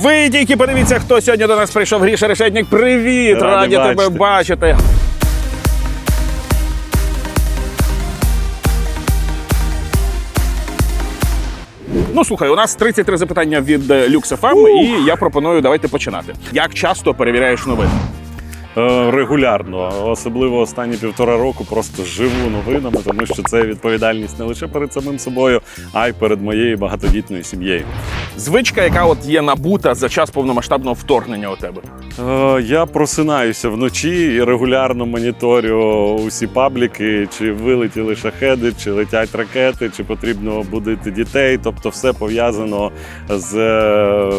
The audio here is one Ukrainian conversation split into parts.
Ви тільки подивіться, хто сьогодні до нас прийшов. Гріша Решетник. Привіт! Раді, Раді тебе бачити. бачити. Ну слухай, у нас 33 запитання від е, LuxFM, і я пропоную давайте починати. Як часто перевіряєш новини? Е, Регулярно, особливо останні півтора року, просто живу новинами, тому що це відповідальність не лише перед самим собою, а й перед моєю багатодітною сім'єю. Звичка, яка от є набута за час повномасштабного вторгнення у тебе. Е, Я просинаюся вночі і регулярно моніторю усі пабліки, чи вилетіли шахеди, чи летять ракети, чи потрібно будити дітей. Тобто, все пов'язано з е,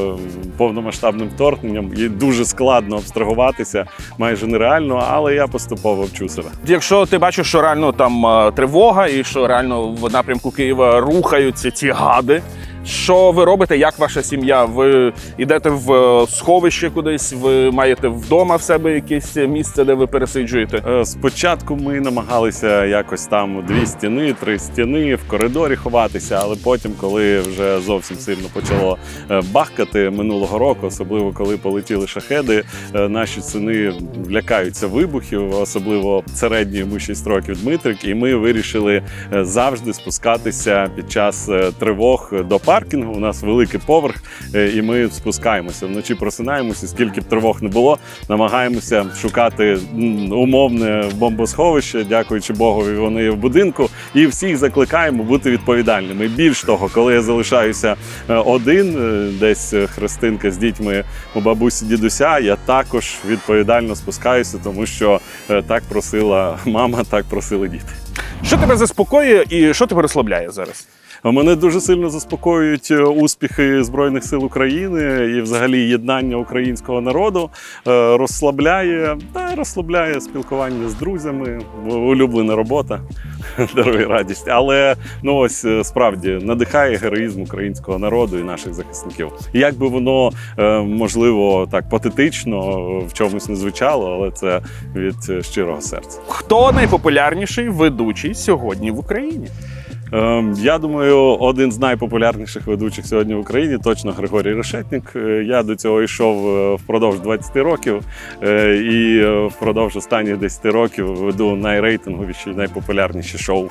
повномасштабним вторгненням. І дуже складно абстрагуватися, майже нереально, але я поступово вчу себе. Якщо ти бачиш, що реально там е, тривога, і що реально в напрямку Києва рухаються ці гади. Що ви робите? Як ваша сім'я? Ви йдете в е, сховище кудись? Ви маєте вдома в себе якесь місце, де ви пересиджуєте? Е, Спочатку ми намагалися якось там дві стіни, три стіни в коридорі ховатися, але потім, коли вже зовсім сильно почало е, бахкати минулого року, особливо коли полетіли шахеди, наші сини лякаються вибухів, особливо середній йому 6 років Дмитрик, і ми вирішили завжди спускатися під час тривог до паркінгу. У нас великий поверх, е, і ми спускаємося вночі. Просинаємося, скільки б тривог не було, намагаємося шукати умовне бомбосховище. Дякуючи Богові, вони є в будинку, і всіх закликаємо бути відповідальними. Більш того, коли я залишаюся е, один, е, десь хрестинка з дітьми у бабусі дідуся, я також відповідально спускаюся, тому що так просила мама, так просили діти. Що тебе заспокоює і що тебе розслабляє зараз? Мене дуже сильно заспокоюють е, успіхи Збройних сил України і, взагалі, єднання українського народу Е, розслабляє та розслабляє спілкування з друзями, улюблена робота, дарує радість. Але ну ось е, справді надихає героїзм українського народу і наших захисників. Як би воно можливо так патетично в чомусь не звучало, але це від щирого серця. Хто найпопулярніший ведучий сьогодні в Україні? Ем, Я думаю, один з найпопулярніших ведучих сьогодні в Україні точно Григорій Решетник. Е, Я до цього йшов е, впродовж 20 років, е, і впродовж останніх 10 років веду найрейтинговіші, найпопулярніші шоу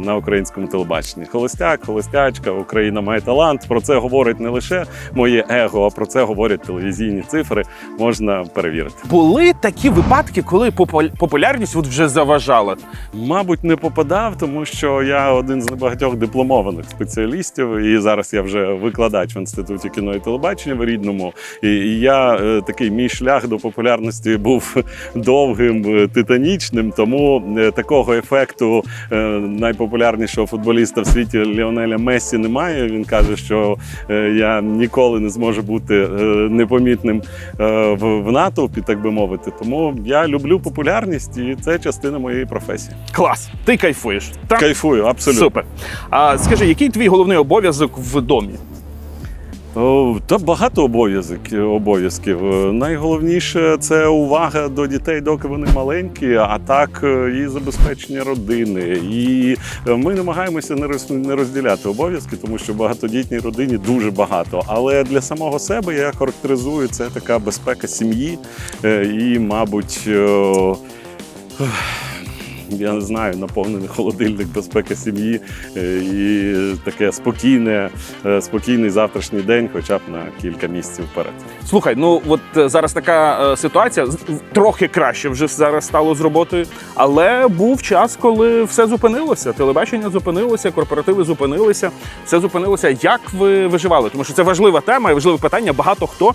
на українському телебаченні. Холостяк, холостячка, Україна має талант. Про це говорить не лише моє его, а про це говорять телевізійні цифри. Можна перевірити. Були такі випадки, коли попу- популярність от вже заважала. Мабуть, не попадав, тому що я один з небагатьох дипломованих спеціалістів, і зараз я вже викладач в інституті кіно і телебачення в рідному. І я е, такий мій шлях до популярності був довгим, е, титанічним. Тому е, такого ефекту найпопулярнішого футболіста в світі Ліонеля Мессі немає. Він каже, що я ніколи не зможу бути непомітним в натовпі, так би мовити. Тому я люблю популярність, і це частина моєї професії. Клас, ти кайфуєш. Так? Кайфую, абсолютно. Супер. А скажи, який твій головний обов'язок в домі? Та багато обов'язок обов'язків. Е, Найголовніше це увага до дітей, доки вони маленькі, а так е, і забезпечення родини. І е, ми намагаємося не розділяти обов'язки, тому що багатодітній родині дуже багато. Але для самого себе я характеризую це така безпека сім'ї і, мабуть. Я не знаю, наповнений холодильник безпека сім'ї е, і таке спокійне, е, спокійний завтрашній день, хоча б на кілька місяців вперед. Слухай, ну от е, зараз така ситуація трохи краще вже зараз стало з роботою, але був час, коли все зупинилося. Телебачення зупинилося, корпоративи зупинилися, все зупинилося. Як ви виживали? Тому що це важлива тема і важливе питання. Багато хто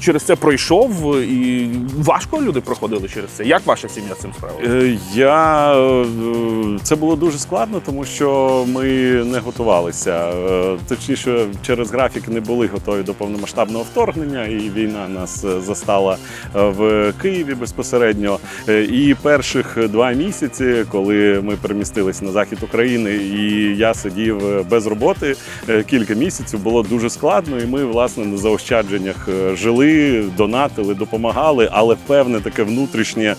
через це пройшов, і важко люди проходили через це. Як ваша сім'я з цим справилася? Я е, це було дуже складно, тому що ми не готувалися. Е, Точніше, через графік не були готові до повномасштабного вторгнення, і війна нас е, застала в Києві безпосередньо. І перших два місяці, коли ми перемістились на захід України, і я сидів без роботи кілька місяців, було дуже складно. І ми, власне, на заощадженнях жили, донатили, допомагали, але певне таке внутрішнє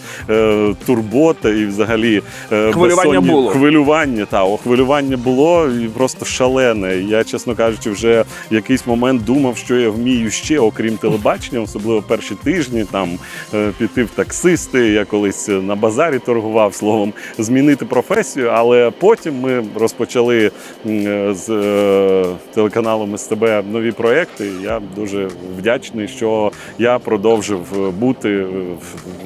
турбота і взагалі взагалі е, Хвилювання безсонні- було. Хвилювання, та о, хвилювання було і просто шалене. Я, чесно кажучи, вже в якийсь момент думав, що я вмію ще, окрім телебачення, особливо перші тижні, там е, піти в таксисти. Я колись на базарі торгував словом, змінити професію. Але потім ми розпочали е, з е, телеканалом СТБ нові проекти. Я дуже вдячний, що я продовжив е, бути е,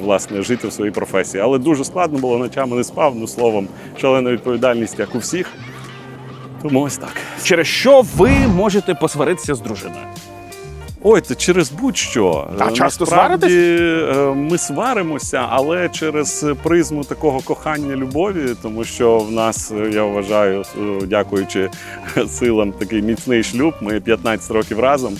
власне жити в своїй професії. Але дуже складно було ночами не спав. Ну словом, шалена відповідальність, як у всіх. Тому ось так. Через що ви можете посваритися з дружиною? Ой, то через будь-що. А часто Насправді, е, ми сваримося, але через призму такого кохання любові, тому що в нас, е, я вважаю, е, дякуючи силам, такий міцний шлюб. Ми 15 років разом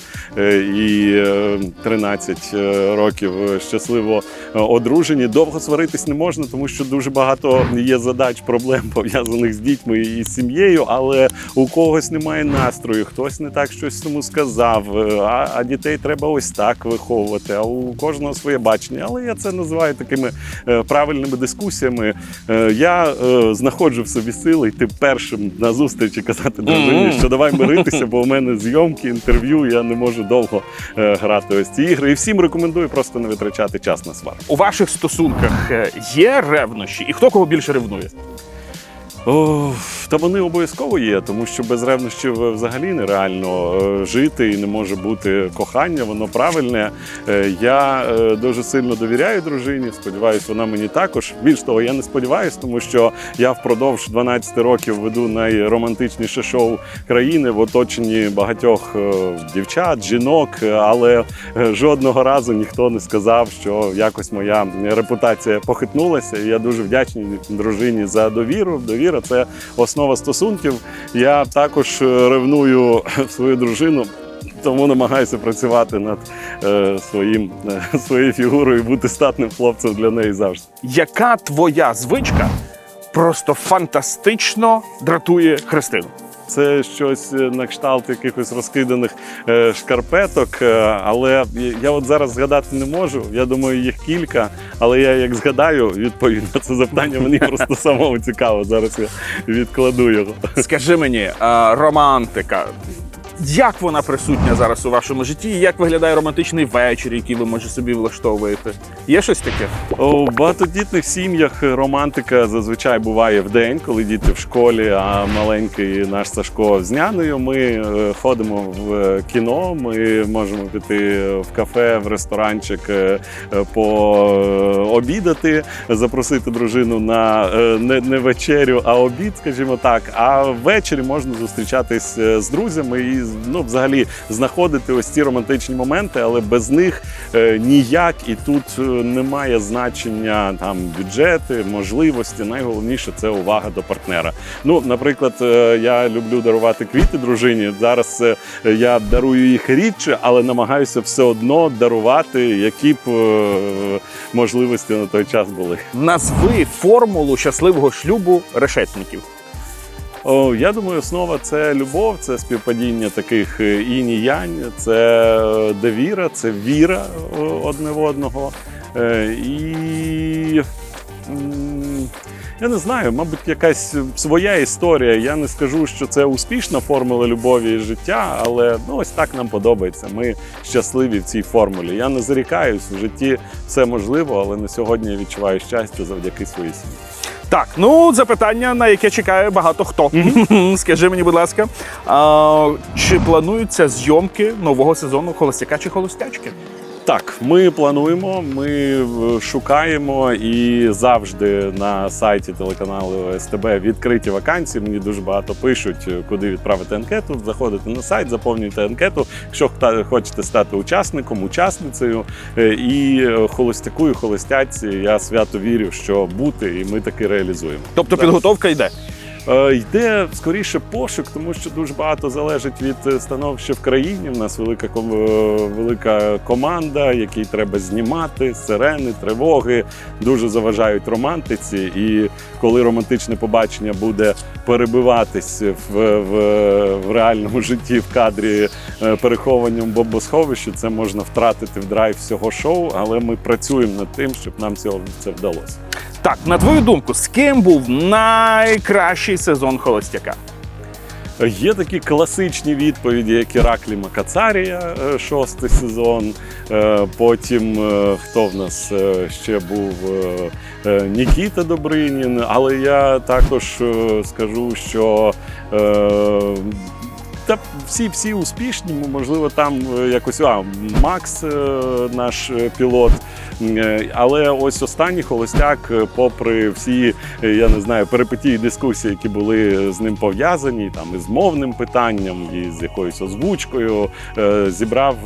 і е, 13 е, років щасливо одружені. Довго сваритись не можна, тому що дуже багато є задач, проблем пов'язаних з дітьми і з сім'єю, але у когось немає настрою, хтось не так щось йому сказав. е, А, а дітей треба ось так виховувати. А у кожного своє бачення. Але я це називаю такими е, правильними дискусіями. Е, я е, знаходжу в собі сили йти першим на зустріч і казати дружині, що давай миритися, бо у мене зйомки, інтерв'ю. Я не можу довго е, грати ось ці ігри. І всім рекомендую просто не витрачати час на сварку. У ваших стосунках е, є ревнощі, і хто кого більше ревнує? О, та вони обов'язково є, тому що без ревнощів взагалі нереально е, жити і не може бути кохання, воно правильне. Е, Я е, дуже сильно довіряю дружині. Сподіваюсь, вона мені також. Більш того, я не сподіваюся, тому що я впродовж 12 років веду найромантичніше шоу країни в оточенні багатьох дівчат, жінок, але жодного разу ніхто не сказав, що якось моя репутація похитнулася. Я дуже вдячний дружині за довіру. Довіра це основа стосунків. Я також е, ревную свою дружину. Тому намагаюся працювати над е, своїм е, своєю фігурою і бути статним хлопцем для неї завжди. Яка твоя звичка просто фантастично дратує Христину? Це щось е, на кшталт якихось розкиданих е, шкарпеток. е, Але я от зараз згадати не можу. Я думаю, їх кілька. Але я як згадаю, відповідь на це запитання мені просто самому цікаво. Зараз я відкладу його. Скажи мені, романтика. Як вона присутня зараз у вашому житті? і Як виглядає романтичний вечір, який ви може собі влаштовуєте? Є щось таке? У багатодітних сім'ях романтика зазвичай буває в день, коли діти в школі, а маленький наш Сашко з нянею. Ми е, ходимо в кіно, ми можемо піти в кафе, в ресторанчик е, е, пообідати, запросити дружину на е, не, не вечерю, а обід, скажімо так. А ввечері можна зустрічатись е, з друзями і ну, взагалі знаходити ось ці романтичні моменти, але без них е, ніяк і тут е, немає значення там бюджети, можливості. Найголовніше це увага до партнера. Ну, наприклад, е, я люблю дарувати квіти дружині. Зараз я дарую їх рідше, але намагаюся все одно дарувати, які б можливості на той час були. Назви формулу щасливого шлюбу решетників. О, я думаю, основа це любов, це співпадіння таких е, інь-янь, це е, довіра, це віра е, одне в одного. І я не знаю, мабуть, якась своя історія. Я не скажу, що це успішна формула любові і життя, але ну ось так нам подобається. Ми щасливі в цій формулі. Я не зарікаюсь в житті все можливо, але на сьогодні я відчуваю щастя завдяки своїй сім'ї. Так, ну запитання, на яке чекає багато хто. Скажи мені, будь ласка, а, чи плануються зйомки нового сезону холостяка чи холостячки? Так, ми плануємо, ми е, шукаємо і завжди на сайті телеканалу СТБ відкриті вакансії. Мені дуже багато пишуть, е, куди відправити анкету. Заходите на сайт, заповнюєте анкету. Якщо хочете стати учасником, учасницею е, і холостяку, і холостяці, я свято вірю, що бути, і ми таки реалізуємо. Тобто підготовка йде. Е, Йде скоріше пошук, тому що дуже багато залежить від е, становища в країні. У нас велика е, велика команда, якій треба знімати сирени, тривоги, дуже заважають романтиці. І коли романтичне побачення буде перебиватись в, в, в реальному житті в кадрі перехованням бомбосховища, це можна втратити в драйв всього шоу. Але ми працюємо над тим, щоб нам цього це вдалося. Так, на твою думку, з ким був найкращий сезон холостяка? Є такі класичні відповіді, як Іраклі Макацарія, е, шостий сезон. Е, Потім е, хто в нас ще був Нікіта Добринін. Але я також скажу, що та всі всі успішні, можливо, там е, якось а, Макс, е, наш е, пілот. Але ось останній холостяк, попри всі, я не знаю, перипетії дискусії, які були з ним пов'язані, там і з мовним питанням, і з якоюсь озвучкою, зібрав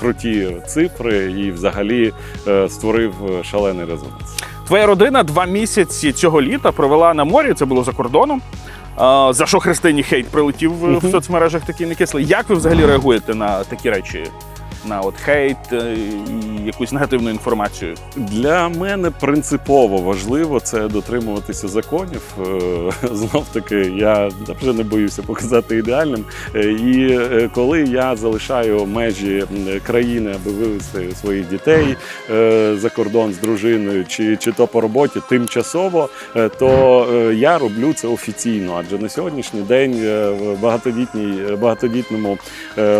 круті цифри і взагалі створив шалений резонанс. Твоя родина два місяці цього літа провела на морі, це було за кордоном. За що Христині хейт прилетів в- соцмережах такий некислий. Як ви взагалі реагуєте на такі речі? На от хейт е, і якусь негативну інформацію? Для мене принципово важливо це дотримуватися законів. Е, Знов таки, я вже не боюся показати ідеальним. Е, І е, коли я залишаю межі країни, аби вивезти своїх дітей за кордон з дружиною, чи, чи то по роботі тимчасово, то я роблю це офіційно. Адже на сьогоднішній день багатодітній багатодітному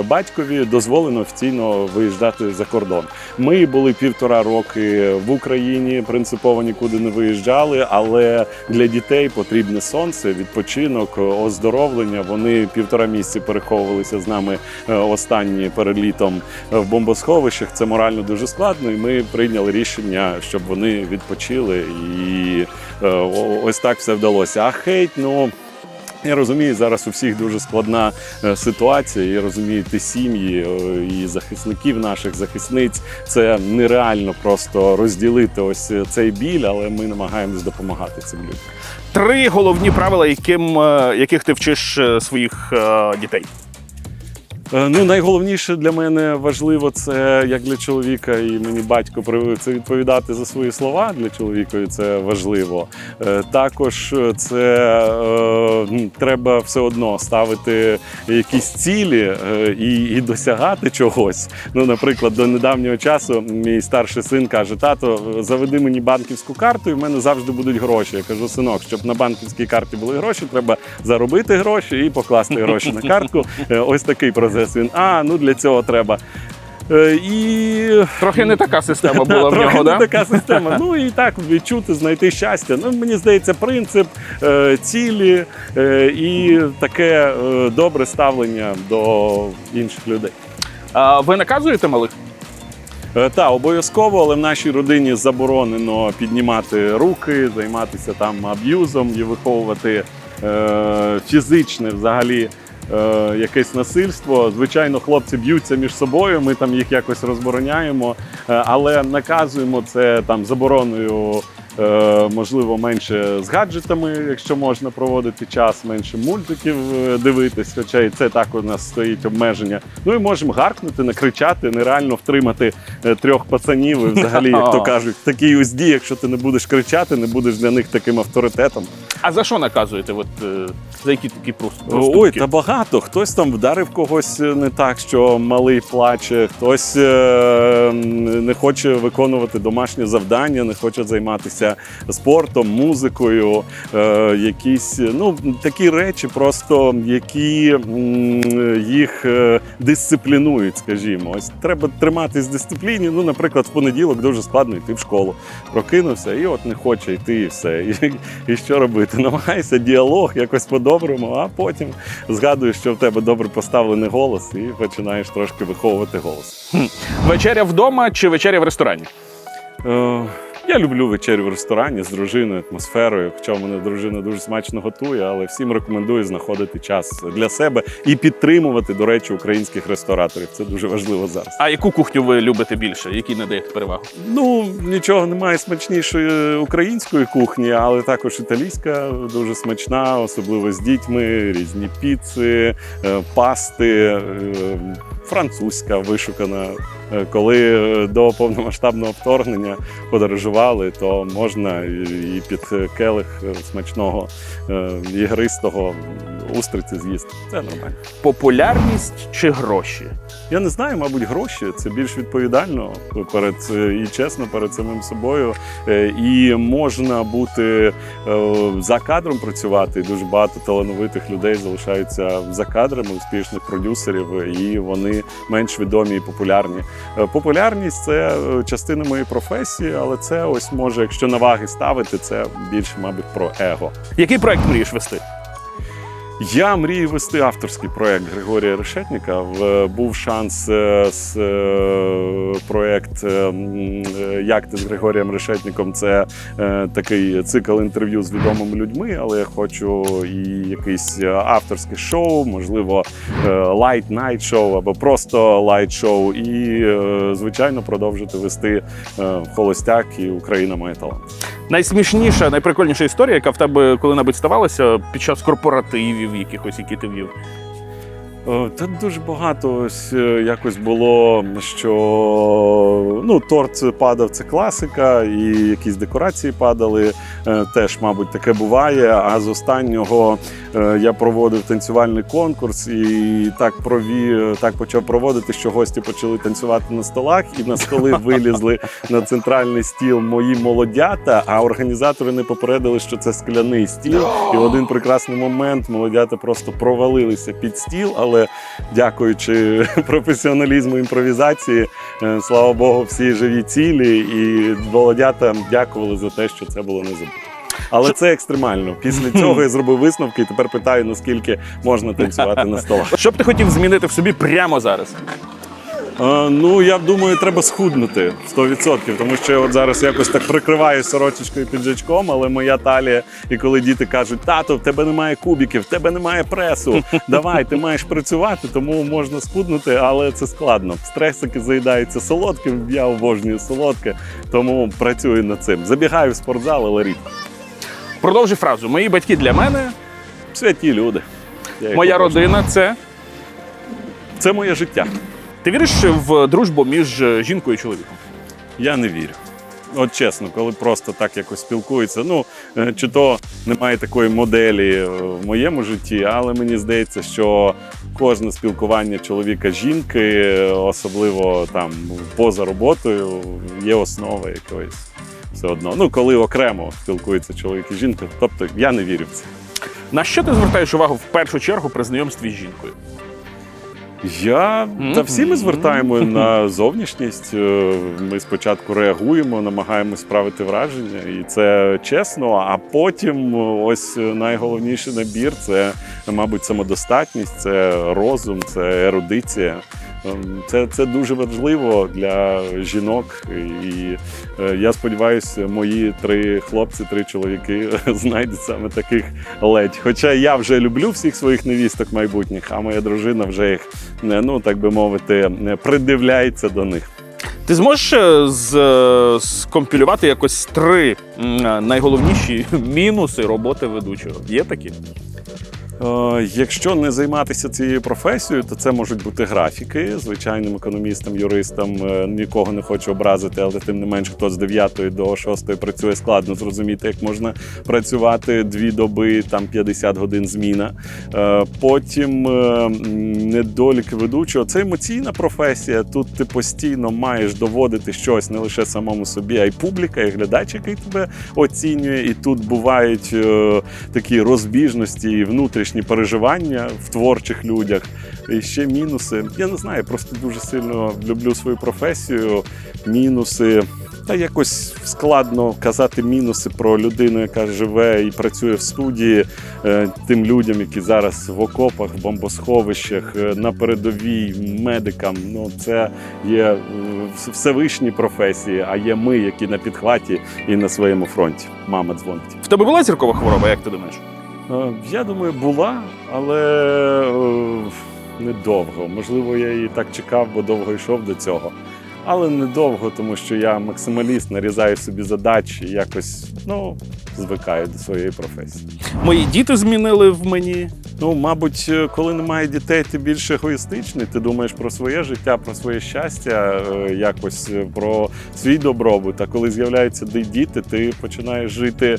батькові дозволено офіційно виїжджати за кордон. Ми були півтора роки в Україні, принципово нікуди не виїжджали, але для дітей потрібне сонце, відпочинок, оздоровлення. Вони півтора місяці переховувалися з нами е, останні перелітом в бомбосховищах. Це морально дуже складно, і ми прийняли рішення, щоб вони відпочили. І е, ось так все вдалося. А хейт, ну. Я розумію, зараз у всіх дуже складна е, ситуація. і розумієте, сім'ї е, і захисників наших захисниць. Це нереально просто розділити ось е, цей біль, але ми намагаємось допомагати цим людям. Три головні правила, яким, яких ти вчиш своїх дітей. Е, Ну, найголовніше для мене важливо це як для чоловіка, і мені батько привив це відповідати за свої слова. Для чоловіка це важливо. Е, Також це е, треба все одно ставити якісь цілі е, і, і досягати чогось. Ну, наприклад, до недавнього часу мій старший син каже: тато, заведи мені банківську карту, і в мене завжди будуть гроші. Я кажу, синок, щоб на банківській карті були гроші, треба заробити гроші і покласти гроші на картку. Е, Ось такий процес. Він а ну для цього треба. Е, І Трохи не така система була в Трохи нього, не така система. Ну і так відчути, знайти щастя. Ну мені здається, принцип е, цілі е, і таке добре ставлення до інших людей. А, ви наказуєте малих? Е, Та обов'язково, але в нашій родині заборонено піднімати руки, займатися там аб'юзом і виховувати е, фізичне взагалі. Е, Якесь насильство. Звичайно, хлопці б'ються між собою. Ми там їх якось розбороняємо, е, але наказуємо це там забороною. Е, Можливо, менше з гаджетами, якщо можна проводити час, менше мультиків е, дивитись, хоча і це так у нас стоїть обмеження. Ну і можемо гаркнути, накричати, нереально втримати е, трьох пацанів. І взагалі, як то кажуть, в такій узді, якщо ти не будеш кричати, не будеш для них таким авторитетом. А за що наказуєте? От, за які такі прос- Ой, та багато. Хтось там вдарив когось не так, що малий плаче, хтось не хоче виконувати домашнє завдання, не хоче займатися спортом, музикою. Е, якісь ну такі речі, просто які їх е, дисциплінують, скажімо. Ось треба триматись в дисципліні. Ну, наприклад, в понеділок дуже складно йти в школу. Прокинувся і от не хоче йти, і все. І, і що робити? Намагайся діалог якось по-доброму, а потім згадуєш, що в тебе добре поставлений голос, і починаєш трошки виховувати голос. Вечеря вдома чи вечеря в ресторані? Е, я люблю вечерю в ресторані з дружиною, атмосферою. Хоча в мене дружина дуже смачно готує, але всім рекомендую знаходити час для себе і підтримувати, до речі, українських рестораторів. Це дуже важливо зараз. А яку кухню ви любите більше? Які надаєте перевагу? Ну нічого немає смачнішої української кухні, але також італійська дуже смачна, особливо з дітьми, різні піци, е, пасти. Французька вишукана. Е, Коли е, до повномасштабного вторгнення подорожували, то можна і під келих е, смачного ігристого устриці з'їсти. Це нормально. Популярність чи гроші? Я не знаю, мабуть, гроші це більш відповідально перед е, і чесно перед самим собою. Е, І можна бути е, за кадром працювати. Дуже багато талановитих людей залишаються за кадрами, успішних продюсерів, і вони менш відомі і популярні. Популярність це частина моєї професії, але це ось може, якщо на ваги ставити, це більше, мабуть, про его. Який проект мрієш вести? Я мрію вести авторський проект Григорія Решетніка. В- Був шанс е, з е, проект е, е, Як ти з Григорієм Решетніком. Це е, такий цикл інтерв'ю з відомими людьми, але я хочу і якийсь е, авторське шоу, можливо, лайт найт шоу або просто лайт шоу. І, е, звичайно, продовжити вести е, холостяк і Україна має талант. Найсмішніша, найприкольніша історія, яка в тебе коли-небудь ставалася під час корпоративів якихось, які ти вів. О, Та дуже багато ось е, якось було, що ну, торт падав, це класика, і якісь декорації падали. Е, Теж, мабуть, таке буває. А з останнього е, я проводив танцювальний конкурс і так провів, так почав проводити, що гості почали танцювати на столах, і на столи вилізли на центральний стіл мої молодята, а організатори не попередили, що це скляний стіл. І в один прекрасний момент молодята просто провалилися під стіл, але дякуючи професіоналізму імпровізації, е, слава Богу, всі живі цілі, і володята дякували за те, що це було не забуто. Але це екстремально. Після цього я зробив висновки і тепер питаю, наскільки можна танцювати на столах. Що б ти хотів змінити в собі прямо зараз? Е, Ну, я думаю, треба схуднути 100%, тому що я от зараз якось так прикриваю сорочечкою піджачком, але моя талія, і коли діти кажуть, тато, в тебе немає кубіків, в тебе немає пресу, давай, ти маєш працювати, тому можна схуднути, але це складно. Стресики заїдаються солодким, я обожнюю солодке, тому працюю над цим. Забігаю в спортзал, але рідко. Продовжи фразу. Мої батьки для мене, Святі люди. Я їх моя обожнюю. родина це. Це моє життя. Ти віриш в дружбу між е, жінкою і чоловіком? Я не вірю. От чесно, коли просто так якось спілкуються. Ну е, чи то немає такої моделі е, в моєму житті, але мені здається, що кожне спілкування чоловіка-жінки, особливо там поза роботою, є основа якоїсь все одно. Ну коли окремо спілкуються чоловік і жінка, тобто я не вірю в це. На що ти звертаєш увагу в першу чергу при знайомстві з жінкою? Я та всі ми звертаємо на зовнішність. Е, Ми спочатку реагуємо, намагаємось справити враження, і це чесно. А потім е, ось найголовніший набір це, мабуть, самодостатність, це розум, це ерудиція. Ем, Це, це дуже важливо для жінок. І е, я сподіваюся, мої три хлопці, три чоловіки знайдуть саме таких ледь. Хоча я вже люблю всіх своїх невісток майбутніх, а моя дружина вже їх, е, ну так би мовити, е, придивляється до них. Ти зможеш е, з, е, скомпілювати якось три найголовніші мінуси роботи ведучого? Є такі? Е, Якщо не займатися цією професією, то це можуть бути графіки. Звичайним економістам, юристам е, нікого не хочу образити, але тим не менш, хто з 9 до 6 працює складно зрозуміти, як можна працювати дві доби, там 50 годин зміна. Е, Потім недоліки ведучого. Це емоційна професія. Тут ти постійно маєш доводити щось не лише самому собі, а й публіка, і глядач, який тебе оцінює. І тут бувають такі розбіжності і внутрішні переживання в творчих людях. І ще мінуси. Я не знаю, просто дуже сильно люблю свою професію. Мінуси. Та якось складно казати мінуси про людину, яка живе і працює в студії, е, тим людям, які зараз в окопах, в бомбосховищах, е, на передовій, медикам. Ну це є е, всевишні професії, а є ми, які на підхваті і на своєму фронті. Мама дзвонить. В тебе була зіркова хвороба, як ти думаєш? Е, Я думаю, була, але е, недовго. Можливо, я її так чекав, бо довго йшов до цього. Але недовго, тому що я максималіст, нарізаю собі задачі, якось ну, звикаю до своєї професії. Мої діти змінили в мені Ну, мабуть, е, коли немає дітей, ти більш егоїстичний. Ти думаєш про своє життя, про своє щастя, е, якось е, про свій добробут. А коли з'являються діти, ти починаєш жити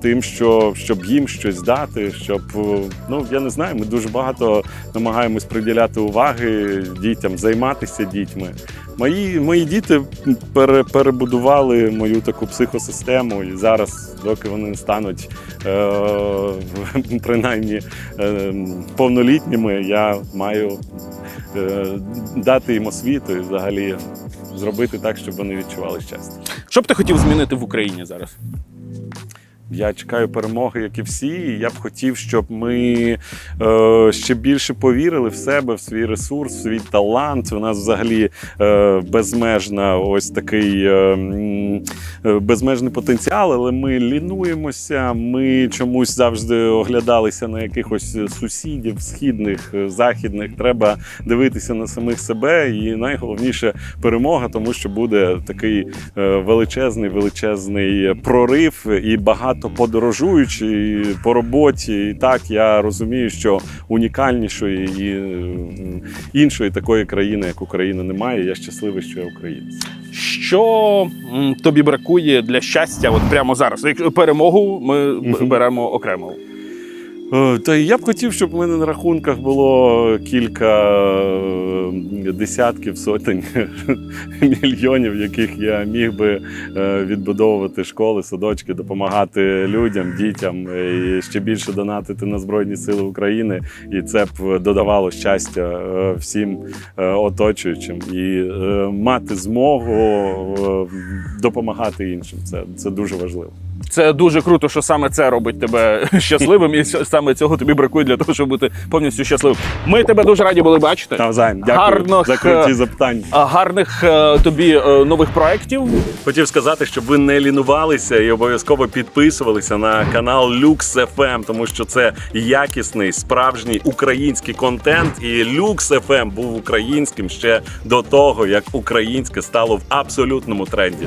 тим, що щоб їм щось дати, щоб ну я не знаю. Ми дуже багато намагаємось приділяти уваги дітям, займатися дітьми. Мої, мої діти пере, перебудували мою таку психосистему, і зараз, доки вони стануть е, принаймні е, повнолітніми, я маю е, дати їм освіту і взагалі зробити так, щоб вони відчували щастя. Що б ти хотів змінити в Україні зараз? Я чекаю перемоги, як і всі. і Я б хотів, щоб ми е, ще більше повірили в себе, в свій ресурс, в свій талант. У нас взагалі е, безмежна ось такий е, е, безмежний потенціал, але ми лінуємося. Ми чомусь завжди оглядалися на якихось сусідів, східних, е, західних. Треба дивитися на самих себе. І найголовніше перемога, тому що буде такий е, величезний, величезний прорив і багато подорожуючи по роботі. І так я розумію, що унікальнішої і іншої такої країни, як Україна, немає. Я щасливий, що я українець. Що тобі бракує для щастя от прямо зараз? Перемогу ми беремо окремо. Е, Та я б хотів, щоб в мене на рахунках було кілька е, десятків, сотень мільйонів, яких я міг би е, відбудовувати школи, садочки, допомагати людям, дітям і ще більше донатити на Збройні Сили України. І це б додавало щастя всім оточуючим і мати змогу допомагати іншим. Це, це дуже важливо. Це дуже круто, що саме це робить тебе щасливим, і саме цього тобі бракує для того, щоб бути повністю щасливим. Ми тебе дуже раді були бачити. Навзаєм, дякую Гарних, за круті е, запитання. Гарних е, тобі е, нових проєктів. Хотів сказати, щоб ви не лінувалися і обов'язково підписувалися на канал Lux FM, тому що це якісний справжній український контент. І Lux FM був українським ще до того, як українське стало в абсолютному тренді.